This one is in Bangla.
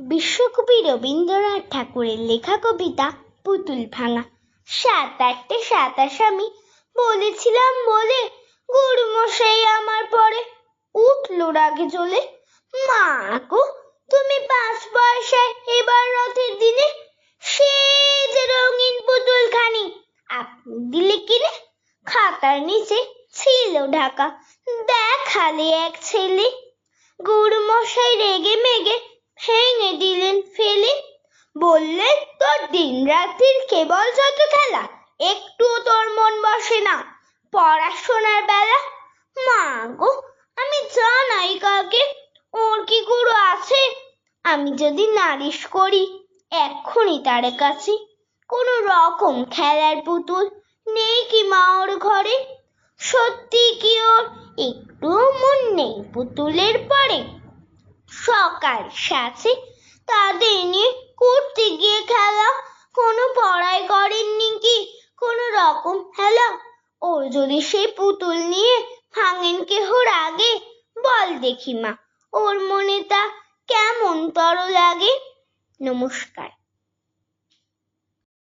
বিশ্বকবি রবীন্দ্রনাথ ঠাকুরের লেখা কবিতা পুতুল ভাঙা। সাত আটটে সাতাশ আমি বলেছিলাম বলে, গুরুমশাই আমার পরে উঠল রাগে চলে মা গো, তুমি পাঁচ পয়সায় এবার রথের দিনে সে যে রঙিন পুতুল খানি আপনি দিলে কিনে খাতার নিচে ছিল ঢাকা, দেখালে এক ছেলে। গুরুমশাই রেগে বললেন, তোর দিন রাত্রির কেবল যত খেলা একটু তোর মন বসে না। পড়াশোনার বেলা, মা গো, আমি জানাই কাকে, ওর কি গুরু আছে? আমি যদি নালিশ করি, এক্ষুনি তার কাছে। কোনো রকম খেলার পুতুল নেই কি মা ওর ঘরে? সত্যি কি ওর একটু মন নেই পুতুলের পরে? সকাল সাথে তাদের নিয়ে করতে গিয়ে খেলা কোনো পড়াই করেননি কি কোনো রকম হেলা ওর যদি সেই পুতুল নিয়ে ভাঙেন কেহর আগে বল দেখি মা ওর মনে তা কেমন তর লাগে? নমস্কার।